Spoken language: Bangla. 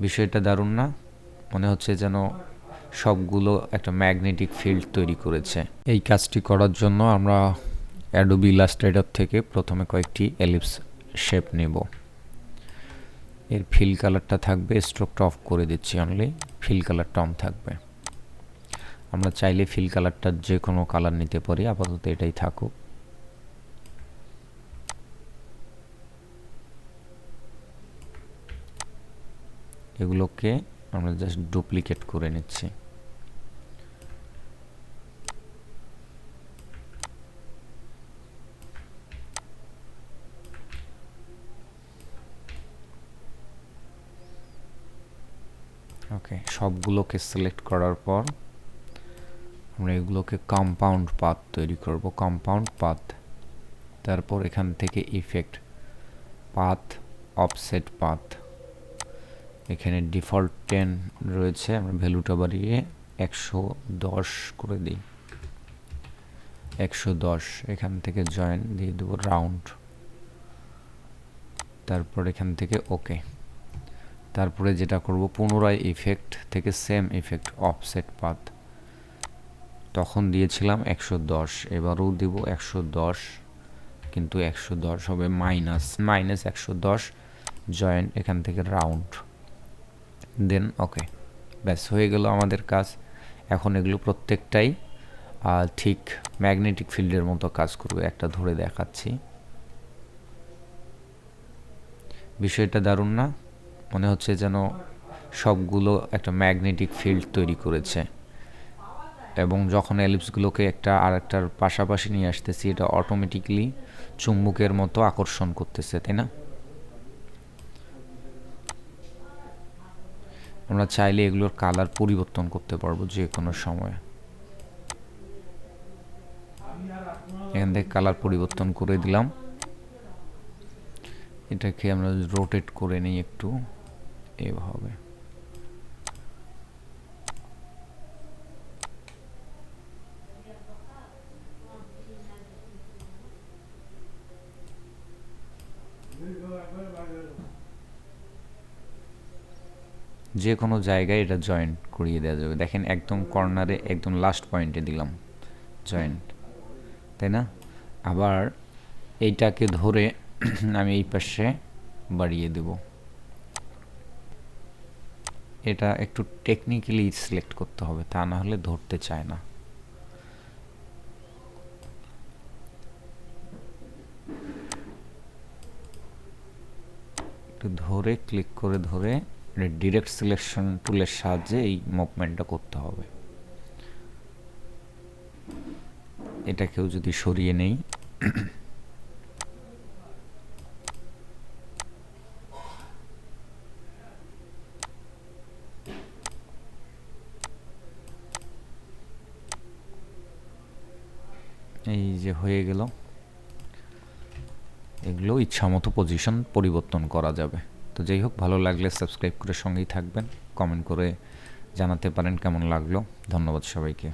বিষয়টা দারুণ না? মনে হচ্ছে যেন সবগুলো একটা ম্যাগনেটিক ফিল্ড তৈরি করেছে। এই কাজটি করার জন্য আমরা অ্যাডোবি ইলাস্ট্রেটর থেকে প্রথমে কয়েকটি এলিপস শেপ নেব। এর ফিল কালারটা থাকবে স্ট্রোকটা অফ করে দিচ্ছি অনলি ফিল কালারটা অন থাকবে। আমরা চাইলে ফিল কালারটা যে কোনো কালার নিতে পারি, আপাতত এটাই থাকুক। এগুলোকে আমরা জাস্ট ডুপ্লিকেট করে নিচ্ছি। ওকে সবগুলোকে সিলেক্ট করার পর আমরা এগুলোকে কম্পাউন্ড পাথ তৈরি করব। কম্পাউন্ড পাথ তারপর এখান থেকে ইফেক্ট পাথ অফসেট পাথ এখানে ডিফল্ট টেন রয়েছে, আমরা ভ্যালুটা বাড়িয়ে একশো দশ করে দিই। একশো দশ এখান থেকে জয়েন দিয়ে দেবো রাউন্ড তারপর এখান থেকে ওকে তারপরে যেটা করব, পুনরায় ইফেক্ট থেকে সেম ইফেক্ট অফসেট পাথ তখন দিয়েছিলাম একশো দশ, এবারও দেব একশো দশ, কিন্তু একশো দশ হবে মাইনাস মাইনাস একশো দশ জয়েন্ট এখান থেকে রাউন্ড দেন ওকে ব্যাস, হয়ে গেল আমাদের কাজ। এখন এগুলো প্রত্যেকটাই ঠিক ম্যাগনেটিক ফিল্ডের মতো কাজ করবে। একটা ধরে দেখাচ্ছি। বিষয়টা দারুণ না? মনে হচ্ছে যেন সবগুলো একটা ম্যাগনেটিক ফিল্ড তৈরি করেছে। এবং যখন এলিপসগুলোকে একটা আর একটার পাশাপাশি নিয়ে আসতেছি, এটা অটোমেটিকলি চুম্বকের মতো আকর্ষণ করতেছে, তাই না? আমরা চাইলে এগুলোর কালার পরিবর্তন করতে পারব যে কোনো সময়। এখান থেকে কালার পরিবর্তন করে দিলাম। এটাকে আমরা রোটেট করে নিই একটু। এভাবে। যে কোনো জায়গায় এটা জয়েন্ট করিয়ে দেওয়া যাবে। দেখেন একদম কর্নারে একদম লাস্ট পয়েন্টে দিলাম জয়েন্ট তাই না? আবার এইটাকে ধরে আমি এই পাশে বাড়িয়ে দেব। এটা একটু টেকনিক্যালি সিলেক্ট করতে হবে, তা না হলে ধরতে চায় না। একটু ধরে ক্লিক করে ধরে ডিরেক্ট সিলেকশন টুলের সাহায্যে এই মুভমেন্টটা করতে হবে। এটাকেও যদি সরিয়ে নেই। এই যে হয়ে গেল। এগুলো ইচ্ছামতো পজিশন পরিবর্তন করা যাবে। তো যাই হোক, ভালো লাগলে সাবস্ক্রাইব করে সঙ্গেই থাকবেন। কমেন্ট করে জানাতে পারেন কেমন লাগল। ধন্যবাদ সবাইকে।